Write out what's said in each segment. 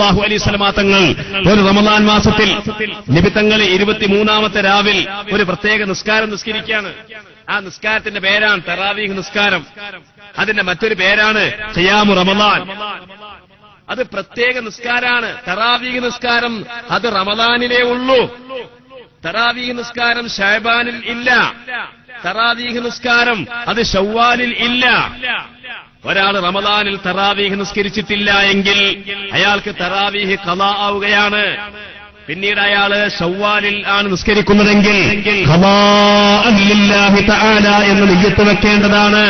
അള്ളാഹു അലൈഹി സ്വലമാങ്ങൾ ഒരു റമദാൻ മാസത്തിൽ നിബിത്തങ്ങൾ ഇരുപത്തിമൂന്നാമത്തെ രാവിൽ ഒരു പ്രത്യേക നിസ്കാരം നിസ്കരിക്കുകയാണ്. ആ നിസ്കാരത്തിന്റെ പേരാണ് തറാവീഹ് നിസ്കാരം. അതിന്റെ മറ്റൊരു പേരാണ് ഖിയാമു റമദാൻ. അത് പ്രത്യേക നിസ്കാരാണ് തറാവീഹ് നിസ്കാരം അത് റമദാനിലേ ഉള്ളൂ. തറാവീഹ് നിസ്കാരം ഷാബാനിൽ ഇല്ല. തറാവീഹ് നിസ്കാരം അത് ഷവ്വാലിൽ ഇല്ല. ഒരാൾ റമദാനിൽ തറാവീഹ് നിസ്കരിച്ചിട്ടില്ല എങ്കിൽ അയാൾക്ക് തറാവീഹ് കല ആവുകയാണ്. പിന്നീട് അയാൾ ഷവ്വാലിൽ ആണ് നിസ്കരിക്കുന്നതെങ്കിൽ എന്ന് നിയ്യത്ത് വെക്കേണ്ടതാണ്.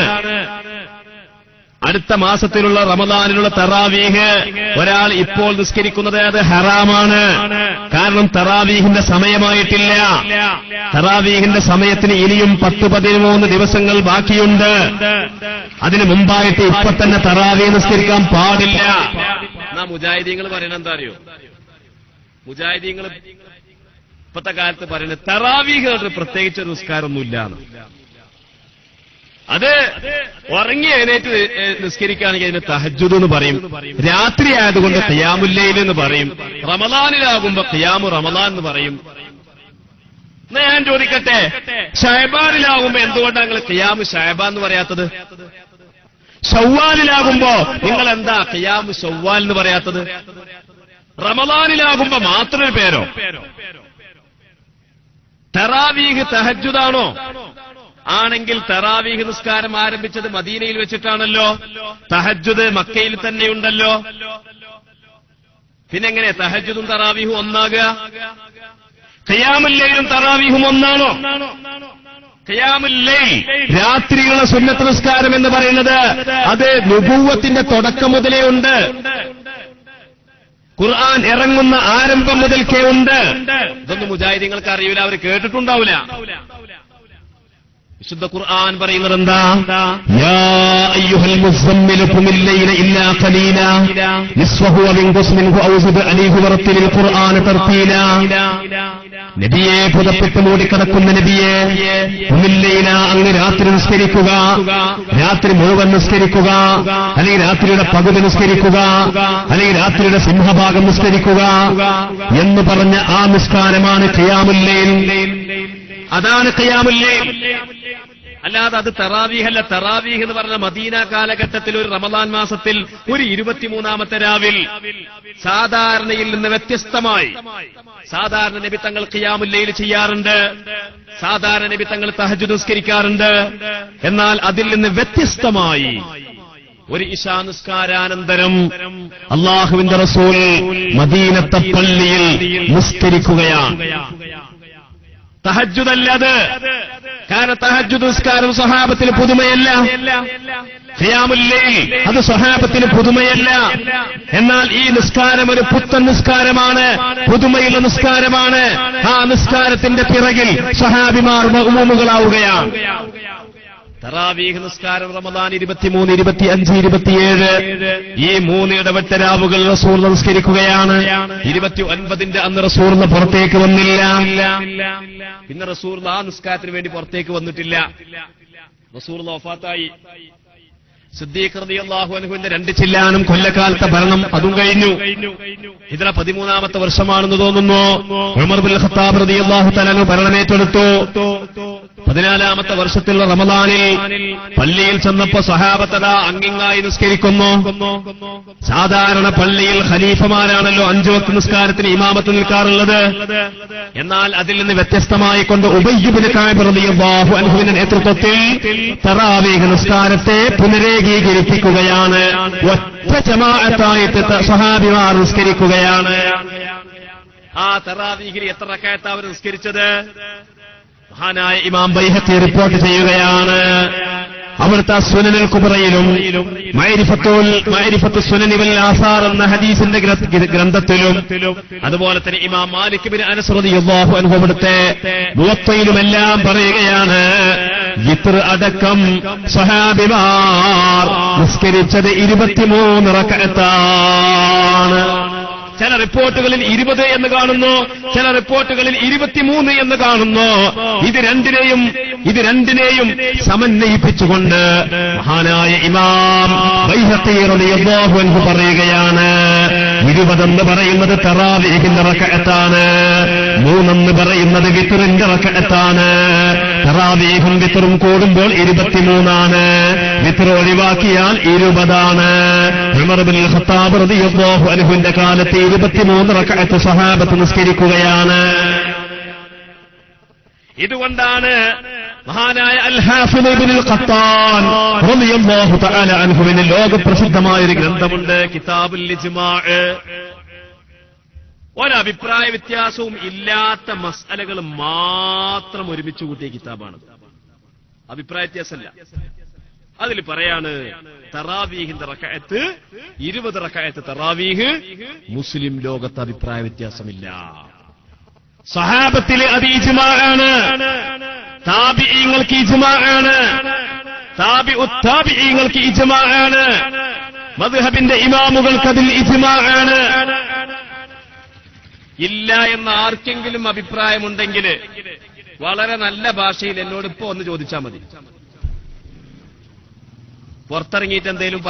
അടുത്ത മാസത്തിലുള്ള റമദാനിലുള്ള തറാവീഹ് ഒരാൾ ഇപ്പോൾ നിസ്കരിക്കുന്നത് അത് ഹറാമാണ്. കാരണം തറാവീഹിന്റെ സമയമായിട്ടില്ല. തറാവീഹിന്റെ സമയത്തിന് ഇനിയും പത്ത് പതിമൂന്ന് ദിവസങ്ങൾ ബാക്കിയുണ്ട്. അതിനു മുമ്പായിട്ട് ഇപ്പൊ തന്നെ തറാവീഹ് നിസ്കരിക്കാൻ പാടില്ല. എന്നാ മുജാഹിദീങ്ങൾ പറയണ എന്താ അറിയോ? മുജാഹിദീങ്ങൾ ഇപ്പത്തെ കാലത്ത് പറയുന്നത് തറാവീഹ് പ്രത്യേകിച്ച് നിസ്കാരമൊന്നുമില്ല അത് ഉറങ്ങി എഴുന്നേറ്റ് നിസ്കരിക്കുകയാണെങ്കിൽ അതിന് തഹജുദ് എന്ന് പറയും. രാത്രി ആയതുകൊണ്ട് ഖിയാമുല്ലയിൽ എന്ന് പറയും. റമദാനിലാകുമ്പോ ഖിയാമു റമദാൻ എന്ന് പറയും. എന്നാ ഞാൻ ചോദിക്കട്ടെ? ഷഹബാനിലാകുമ്പോ എന്തുകൊണ്ടാണ് നിങ്ങൾ ഖിയാമു ഷഹബാൻ എന്ന് പറയാത്തത്? ഷവ്വാലിലാകുമ്പോ നിങ്ങൾ എന്താ ഖിയാമു ഷവ്വാൽ എന്ന് പറയാത്തത്? റമദാനിലാകുമ്പോ മാത്രമേ ഒരു പേരോ? തെറാവീഹ് തഹജുദാണോ ആണെങ്കിൽ തറാവീഹ് നിസ്കാരം ആരംഭിച്ചത് മദീനയിൽ വെച്ചിട്ടാണല്ലോ. തഹജുദ് മക്കയിൽ തന്നെ തന്നെയുണ്ടല്ലോ പിന്നെങ്ങനെ തഹജുദും തറാവീഹും ഒന്നാകുക? ഖിയാമുല്ലയിലും തറാവീഹും ഒന്നാണോ? രാത്രിയുള്ള സുന്നത്ത് നിസ്കാരം എന്ന് പറയുന്നത് അത് നുപൂവത്തിന്റെ തുടക്കം മുതലേ ഉണ്ട്. ഖുർആൻ ഇറങ്ങുന്ന ആരംഭം മുതൽക്കേ ഉണ്ട്. ഇതൊന്നും മുജാഹിദീങ്ങൾക്ക് അറിയില്ല. അവർ കേട്ടിട്ടുണ്ടാവില്ല. വിശുദ്ധ ഖുർആൻ പറയുന്നത് എന്താ നബിയെ പുതപ്പിട്ട് മൂടിക്കിടക്കുന്ന നബിയെ ഖുമിൽ ലൈല അങ്ങ് രാത്രി നിസ്കരിക്കുക. രാത്രി മുഴുവൻ നിസ്കരിക്കുക. അല്ലെങ്കിൽ രാത്രിയുടെ പകുതി നിസ്കരിക്കുക. അല്ലെങ്കിൽ രാത്രിയുടെ സിംഹഭാഗം നിസ്കരിക്കുക. എന്ന് പറഞ്ഞ ആ നിസ്കാരമാണ് ചെയ്യാമില്ലേ അതാണ് ഖിയാമുല്ലൈൽ. അല്ലാതെ അത് തെറാവീഹ് അല്ല. തറാവീഹ് എന്ന് പറഞ്ഞ മദീന കാലഘട്ടത്തിൽ ഒരു റമദാൻ മാസത്തിൽ ഒരു ഇരുപത്തിമൂന്നാമത്തെ രാവിൽ സാധാരണയിൽ നിന്ന് വ്യത്യസ്തമായി സാധാരണ നബി തങ്ങൾ ഖിയാമുല്ലയിൽ ചെയ്യാറുണ്ട്. സാധാരണ നബി തങ്ങൾ തഹജു നിസ്കരിക്കാറുണ്ട്. എന്നാൽ അതിൽ നിന്ന് വ്യത്യസ്തമായി ഒരു ഇശാ നിസ്കാരാനന്തരം അള്ളാഹുവിന്റെ റസൂൽ മദീനത്തെ പള്ളിയിൽ നിസ്കരിക്കുകയാണ്. തഹജുദല്ലത് കാരണം തഹജുദ് നിസ്കാരം സ്വഹാബത്തിന് പുതുമയല്ല. അത് സ്വഹാബത്തിന് പുതുമയല്ല. എന്നാൽ ഈ നിസ്കാരം ഒരു പുത്തൻ നിസ്കാരമാണ് പുതുമയുള്ള നിസ്കാരമാണ്. ആ നിസ്കാരത്തിന്റെ പിറകിൽ സ്വഹാബിമാർ മഹ്മൂമുകളാവുകയാണ്. തറാവീഹ് നിസ്കാരം റമദാൻ ഇരുപത്തിമൂന്ന് ഇരുപത്തി അഞ്ച് ഇരുപത്തിയേഴ്. ഈ മൂന്ന് ഇടവെട്ട രാവുകൾ റസൂർ നമസ്കരിക്കുകയാണ്. ഇരുപത്തി ഒൻപതിന്റെ അന്ന് റസൂറിന് പുറത്തേക്ക് വന്നില്ല. പിന്നെ റസൂർ ആ നിസ്കാരത്തിന് വേണ്ടി പുറത്തേക്ക് വന്നിട്ടില്ല. റസൂർ ഒഫാത്തായി സിദ്ദീഖ് റളിയല്ലാഹു അൻഹുവിന്റെ രണ്ട് ചില്ലാനും കൊല്ലക്കാലത്തെ ഭരണം അതും കഴിഞ്ഞു. ഇതില പതിമൂന്നാമത്തെ വർഷമാണെന്ന് തോന്നുന്നു. ഉമർ ബിൻ ഖത്താബ് റളിയല്ലാഹു തആല ഭരണമേറ്റെടുത്തു പതിനാലാമത്തെ വർഷത്തിലുള്ള റമദാനിൽ പള്ളിയിൽ ചെന്നപ്പോ സഹാബത്തത അങ്ങിങ്ങായി നിസ്കരിക്കുന്നു. സാധാരണ പള്ളിയിൽ ഖലീഫമാരാണല്ലോ അഞ്ചു വക്ത് നിസ്കാരത്തിന് ഇമാമത്ത് നിൽക്കാറുള്ളത്. എന്നാൽ അതിൽ നിന്ന് വ്യത്യസ്തമായി കൊണ്ട് ഉപയോഗിക്കാൻ നേതൃത്വത്തിൽ തറാവീഹ് നിസ്കാരത്തെ പുനരേകീകരിപ്പിക്കുകയാണ്. ഒറ്റ ജമാഅത്തായിട്ട് സഹാബിമാർ നിസ്കരിക്കുകയാണ്. ആ തറാവീഹിൽ എത്ര റക്കായത്ത നിസ്കരിച്ചത്? മഹാനായ ഇമാം ബൈഹത്തി റിപ്പോർട്ട് ചെയ്യുകയാണ്. അവിടുത്തെ സുനനിൽ കുബറയിലും മൈരിഫത്തുൽ മൈരിഫത്ത് സുനനി വൽ ആസാർ എന്ന ഹദീസിന്റെ ഗ്ര- ഗ്ര- ഗ്രന്ഥത്തിലും അതുപോലെ തന്നെ ഇമാം മാലിക് ബിൻ അനസ് റളിയല്ലാഹു അൻഹു അവിടുത്തെ മുവത്തയിലുമെല്ലാം പറയുകയാണ് ഇത്ര അടക്കം സഹാബിമാർ നിസ്കരിച്ചത് ഇരുപത്തിമൂന്ന് റക്കഅത്താണ്. ചില റിപ്പോർട്ടുകളിൽ ഇരുപത് എന്ന് കാണുന്നു ചില റിപ്പോർട്ടുകളിൽ ഇരുപത്തിമൂന്ന് എന്ന് കാണുന്നു. ഇത് രണ്ടിനെയും ഇത് രണ്ടിനെയും സമന്വയിപ്പിച്ചുകൊണ്ട് മഹാനായ ഇമാം അൻഹു പറയുകയാണ് ഇരുപതെന്ന് പറയുന്നത് തറാവീഹിന്റെ റക്കത്താണ് മൂന്നെന്ന് പറയുന്നത് വിത്തുറിന്റെ റക്കഅത്താണ്. തറാവീഹും വിത്തറും കൂടുമ്പോൾ ഇരുപത്തിമൂന്നാണ്. വിത്തർ ഒഴിവാക്കിയാൽ ഇരുപതാണ്. ഖത്താബ് റളിയല്ലാഹു കാലത്ത് ഇരുപത്തിമൂന്ന് റക്കഅത്ത് സഹാബത്ത് നിസ്കരിക്കുകയാണ്. ഇതുകൊണ്ടാണ് മഹാനായ അൻഹുവിന് ലോകപ്രസിദ്ധമായ ഒരു ഗ്രന്ഥമുണ്ട് കിതാബുൽ ഇജ്മാഅ് ഒരഭിപ്രായ വ്യത്യാസവും ഇല്ലാത്ത മസലകൾ മാത്രം ഒരുമിച്ച് കൂട്ടിയ കിതാബാണ് അഭിപ്രായ വ്യത്യാസമല്ല. അതിൽ പറയാണ് തറാവീഹിന്റെ റക്കായത്ത് ഇരുപത് റക്കായത്ത് തറാവീഹ് മുസ്ലിം ലോകത്ത് അഭിപ്രായ വ്യത്യാസമില്ല. സഹാബത്തിലെ അത് ഇജ്മാആണ് താപിങ്ങൾക്ക് ഇജ്മാആണ് താബി ഉത്താപിങ്ങൾക്ക് ഇജ്മാആണ് മദ്ഹബിന്റെ ഇമാമുകൾക്ക് അതിൽ ഇജ്മാആണ് ഇല്ല എന്ന് ആർക്കെങ്കിലും അഭിപ്രായമുണ്ടെങ്കിൽ വളരെ നല്ല ഭാഷയിൽ എന്നോട് ഇപ്പോ ഒന്ന് ചോദിച്ചാൽ മതി. പുറത്തിറങ്ങിയിട്ട് എന്തെങ്കിലും